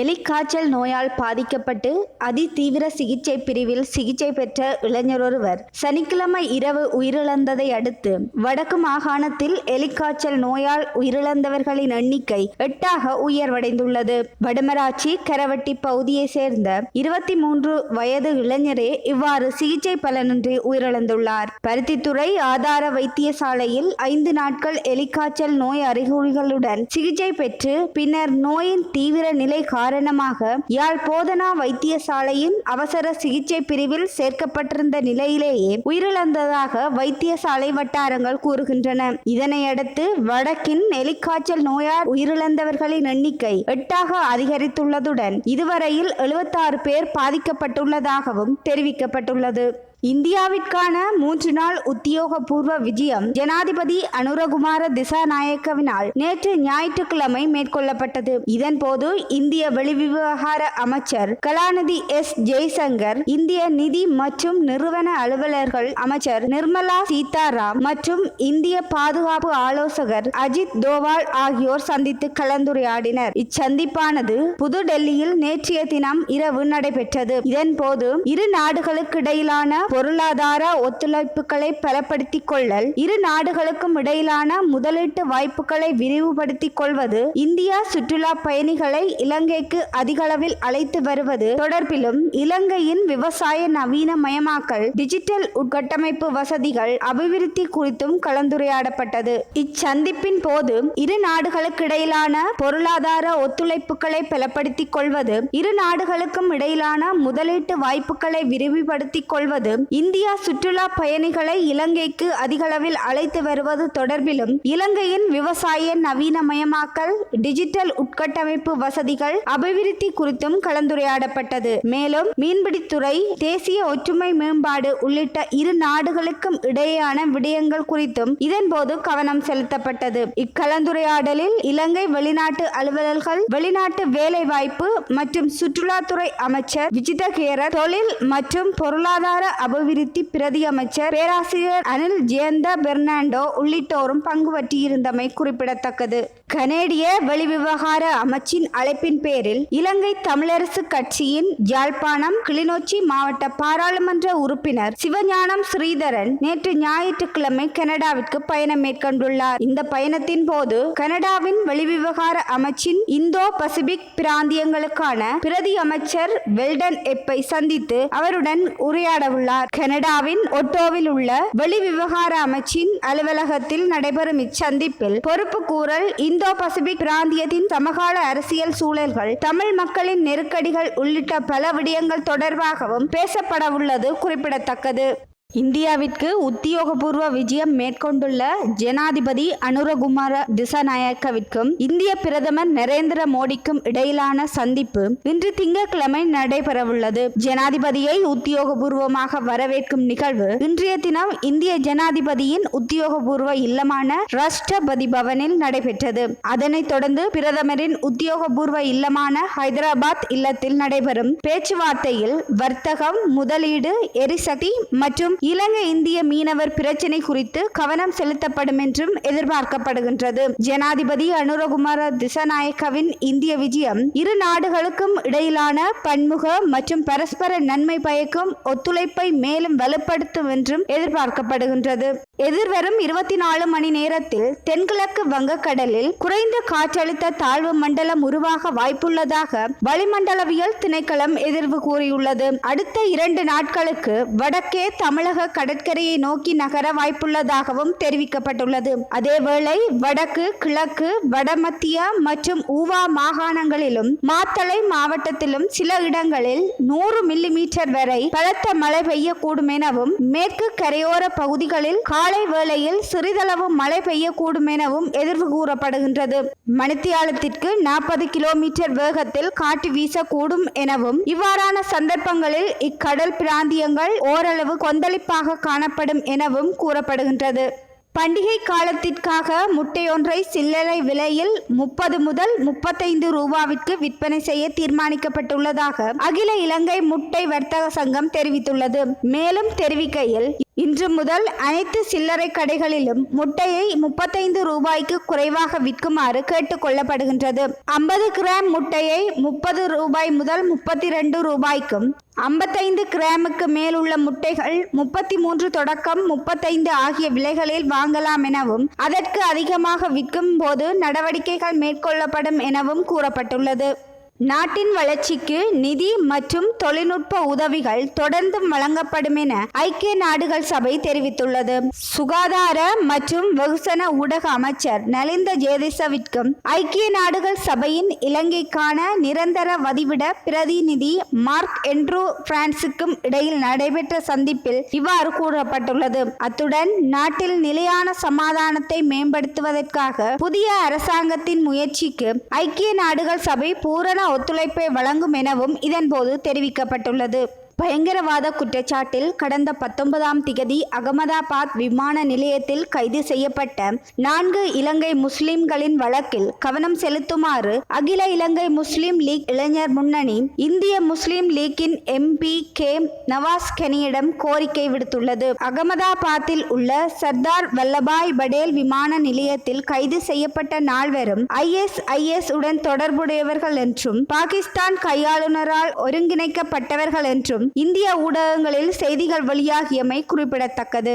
எலிக்காய்ச்சல் நோயால் பாதிக்கப்பட்டு அதிதீவிர சிகிச்சை பிரிவில் சிகிச்சை பெற்ற இளைஞரொருவர் சனிக்கிழமை இரவு உயிரிழந்ததை அடுத்து வடக்கு மாகாணத்தில் எலிக்காய்ச்சல் நோயால் உயிரிழந்தவர்களின் எண்ணிக்கை எட்டாக உயர்வடைந்துள்ளது. வடமராட்சி கரவட்டி பகுதியை சேர்ந்த இருபத்தி மூன்று வயது இளைஞரே இவ்வாறு சிகிச்சை பலனின்றி உயிரிழந்துள்ளார். பருத்தித்துறை ஆதார வைத்தியசாலையில் ஐந்து நாட்கள் எலிக்காய்ச்சல் நோய் அறிகுறிகளுடன் சிகிச்சை பெற்று பின்னர் நோயின் தீவிர நிலை காரணமாக காரணமாக யாழ் போதனா வைத்தியசாலையின் அவசர சிகிச்சை பிரிவில் சேர்க்கப்பட்டிருந்த நிலையிலேயே உயிரிழந்ததாக வைத்தியசாலை வட்டாரங்கள் கூறுகின்றன. இதனையடுத்து வடக்கின் எலிக்காய்ச்சல் நோயால் உயிரிழந்தவர்களின் எண்ணிக்கை எட்டாக அதிகரித்துள்ளதுடன் இதுவரையில் எழுபத்தாறு பேர் பாதிக்கப்பட்டுள்ளதாகவும் தெரிவிக்கப்பட்டுள்ளது. இந்தியாவிற்கான மூன்று நாள் உத்தியோகபூர்வ விஜயம் ஜனாதிபதி அனுரகுமார திசாநாயக்கவினால் நேற்று ஞாயிற்றுக்கிழமை மேற்கொள்ளப்பட்டது. இதன்போது இந்திய வெளிவிவகார அமைச்சர் கலாநிதி எஸ். ஜெய்சங்கர் இந்திய நிதி மற்றும் நிறுவன அலுவலர்கள் அமைச்சர் நிர்மலா சீதாராம் மற்றும் இந்திய பாதுகாப்பு ஆலோசகர் அஜித் தோவால் ஆகியோர் சந்தித்து கலந்துரையாடினர். இச்சந்திப்பானது புதுடெல்லியில் நேற்றைய தினம் இரவு நடைபெற்றது. இதன்போது இரு நாடுகளுக்கிடையிலான பொருளாதார ஒத்துழைப்புகளை பலப்படுத்திக் கொள்ளல். இரு நாடுகளுக்கும் இடையிலான முதலீட்டு வாய்ப்புகளை விரிவுபடுத்திக் கொள்வது இந்தியா சுற்றுலா பயணிகளை இலங்கைக்கு அதிகளவில் அழைத்து வருவது தொடர்பிலும் இலங்கையின் விவசாய நவீனமயமாக்கல் டிஜிட்டல் உட்கட்டமைப்பு வசதிகள் அபிவிருத்தி குறித்தும் கலந்துரையாடப்பட்டது. இச்சந்திப்பின் போது இரு நாடுகளுக்கிடையிலான பொருளாதார ஒத்துழைப்புகளை பலப்படுத்திக் கொள்வது இரு நாடுகளுக்கும் இடையிலான முதலீட்டு வாய்ப்புகளை விரிவுபடுத்திக் கொள்வது இந்தியா சுற்றுலா பயணிகளை இலங்கைக்கு அதிகளவில் அழைத்து வருவது தொடர்பிலும் இலங்கையின் விவசாய நவீனமயமாக்கல் டிஜிட்டல் உட்கட்டமைப்பு வசதிகள் அபிவிருத்தி குறித்தும் கலந்துரையாடப்பட்டது. மேலும் மீன்பிடித்துறை தேசிய ஒற்றுமை மேம்பாடு உள்ளிட்ட இரு நாடுகளுக்கும் இடையேயான விடயங்கள் குறித்தும் இதன்போது கவனம் செலுத்தப்பட்டது. இக்கலந்துரையாடலில் இலங்கை வெளிநாட்டு அலுவலர்கள் வெளிநாட்டு வேலைவாய்ப்பு மற்றும் சுற்றுலாத்துறை அமைச்சர் விஜிதகேர தொழில் மற்றும் பொருளாதார அபிவிருத்தி பிரதி அமைச்சர் பேராசிரியர் அனில் ஜெயந்த பெர்னாண்டோ உள்ளிட்டோரும் பங்கு பற்றியிருந்தமை குறிப்பிடத்தக்கது. கனேடிய வெளிவிவகார அமைச்சின் அழைப்பின் பேரில் இலங்கை தமிழரசு கட்சியின் யாழ்ப்பாணம் கிளிநொச்சி மாவட்ட பாராளுமன்ற உறுப்பினர் சிவஞானம் ஸ்ரீதரன் நேற்று ஞாயிற்றுக்கிழமை கனடாவிற்கு பயணம் மேற்கொண்டுள்ளார். இந்த பயணத்தின் போது கனடாவின் வெளிவிவகார அமைச்சின் இந்தோ பசிபிக் பிராந்தியங்களுக்கான பிரதி அமைச்சர் வெல்டன் எப்பை சந்தித்து அவருடன் உரையாடவுள்ளார். கனடாவின் ஒட்டோவில் உள்ள வெளிவிவகார அமைச்சின் அலுவலகத்தில் நடைபெறும் இச்சந்திப்பில் பொறுப்பு கூறல் இந்தோ பசிபிக் பிராந்தியத்தின் சமகால அரசியல் சூழல்கள் தமிழ் மக்களின் நெருக்கடிகள் உள்ளிட்ட பல விடயங்கள் தொடர்பாகவும் பேசப்படவுள்ளது குறிப்பிடத்தக்கது. இந்தியாவிற்கு உத்தியோகபூர்வ விஜயம் மேற்கொண்டுள்ள ஜனாதிபதி அனுரகுமார திசாநாயக்கவிற்கும் இந்திய பிரதமர் நரேந்திர மோடிக்கும் இடையிலான சந்திப்பு இன்று திங்கட்கிழமை நடைபெறவுள்ளது. ஜனாதிபதியை உத்தியோகபூர்வமாக வரவேற்கும் நிகழ்வு இன்றைய தினம் இந்திய ஜனாதிபதியின் உத்தியோகபூர்வ இல்லமான ராஷ்டிரபதி பவனில் நடைபெற்றது. அதனைத் தொடர்ந்து பிரதமரின் உத்தியோகபூர்வ இல்லமான ஹைதராபாத் இல்லத்தில் நடைபெறும் பேச்சுவார்த்தையில் வர்த்தகம் முதலீடு எரிசக்தி மற்றும் இலங்கை இந்திய மீனவர் பிரச்சினை குறித்து கவனம் செலுத்தப்படும் என்றும் எதிர்பார்க்கப்படுகின்றது. ஜனாதிபதி அனுரகுமார திசாநாயக்கவின் இந்திய விஜயம் இரு நாடுகளுக்கும் இடையிலான பன்முக மற்றும் பரஸ்பர நன்மை பயக்கும் ஒத்துழைப்பை மேலும் வலுப்படுத்தும் என்றும் எதிர்பார்க்கப்படுகின்றது. எதிர்வரும் இருபத்தி நாலு மணி நேரத்தில் தென்கிழக்கு வங்கக்கடலில் குறைந்த காற்றழுத்த தாழ்வு மண்டலம் உருவாக வாய்ப்புள்ளதாக வளிமண்டலவியல் திணைக்களம் எதிர்வு கூறியுள்ளது. அடுத்த இரண்டு நாட்களுக்கு வடக்கே தமிழக கடற்கரையை நோக்கி நகர வாய்ப்புள்ளதாகவும் தெரிவிக்கப்பட்டுள்ளது. அதேவேளை வடக்கு கிழக்கு வடமத்திய மற்றும் ஊவா மாகாணங்களிலும் மாத்தளை மாவட்டத்திலும் சில இடங்களில் நூறு மில்லி மீட்டர் வரை பலத்த மழை பெய்யக்கூடும் எனவும் மேற்கு கரையோர பகுதிகளில் காலை வேளையில் சிறிதளவு மழை பெய்யக்கூடும் எனவும் எதிர்வு கூறப்படுகின்றது. மணித்தியாலத்திற்கு நாற்பது கிலோமீட்டர் வேகத்தில் காற்று வீசக்கூடும் எனவும் இவ்வாறான சந்தர்ப்பங்களில் இக்கடல் பிராந்தியங்கள் ஓரளவு கொந்தளிப்பாக காணப்படும் எனவும் கூறப்படுகின்றது. பண்டிகை காலத்திற்காக முட்டையொன்றை சில்லறை விலையில் முப்பது முதல் முப்பத்தைந்து ரூபாவிற்கு விற்பனை செய்ய தீர்மானிக்கப்பட்டுள்ளதாக அகில இலங்கை முட்டை வர்த்தக சங்கம் தெரிவித்துள்ளது. மேலும் தெரிவிக்கையில் இன்று முதல் அனைத்து சில்லறை கடைகளிலும் முட்டையை முப்பத்தைந்து ரூபாய்க்கு குறைவாக விற்குமாறு கேட்டுக் கொள்ளப்படுகின்றது. ஐம்பது கிராம் முட்டையை முப்பது ரூபாய் முதல் முப்பத்தி ரெண்டு ரூபாய்க்கும் ஐம்பத்தைந்து கிராமுக்கு மேல் உள்ள முட்டைகள் முப்பத்தி மூன்று தொடக்கம் முப்பத்தைந்து ஆகிய விலைகளில் வாங்கலாம் எனவும் அதற்கு அதிகமாக விற்கும் போது நடவடிக்கைகள் மேற்கொள்ளப்படும் எனவும் கூறப்பட்டுள்ளது. நாட்டின் வளர்ச்சிக்கு நிதி மற்றும் தொழில்நுட்ப உதவிகள் தொடர்ந்தும் வழங்கப்படும் என ஐக்கிய நாடுகள் சபை தெரிவித்துள்ளது. சுகாதார மற்றும் வெகுசன ஊடக அமைச்சர் நலிந்த ஜேதிசவிற்கும் ஐக்கிய நாடுகள் சபையின் இலங்கைக்கான நிரந்தர வதிவிட பிரதிநிதி மார்க் என்ட்ரூ பிரான்சுக்கும் இடையில் நடைபெற்ற சந்திப்பில் இவ்வாறு கூறப்பட்டுள்ளது. அத்துடன் நாட்டில் நிலையான சமாதானத்தை மேம்படுத்துவதற்காக புதிய அரசாங்கத்தின் முயற்சிக்கு ஐக்கிய நாடுகள் சபை பூரண ஒத்துழைப்பை வழங்கும் எனவும் இதன்போது தெரிவிக்கப்பட்டுள்ளது. பயங்கரவாத குற்றச்சாட்டில் கடந்த பத்தொன்பதாம் திகதி அகமதாபாத் விமான நிலையத்தில் கைது செய்யப்பட்ட நான்கு இலங்கை முஸ்லிம்களின் வழக்கில் கவனம் செலுத்துமாறு அகில இலங்கை முஸ்லிம் லீக் இளைஞர் முன்னணி இந்திய முஸ்லிம் லீக்கின் எம்பி கே நவாஸ் கெனியிடம் கோரிக்கை விடுத்துள்ளது. அகமதாபாத்தில் உள்ள சர்தார் வல்லபாய் படேல் விமான நிலையத்தில் கைது செய்யப்பட்ட நால்வரும் ஐஎஸ்ஐஎஸ் உடன் தொடர்புடையவர்கள் என்றும் பாகிஸ்தான் கையாளுநரால் ஒருங்கிணைக்கப்பட்டவர்கள் என்றும் இந்திய ஊடகங்களில் செய்திகள் வெளியாகியமை குறிப்பிடத்தக்கது.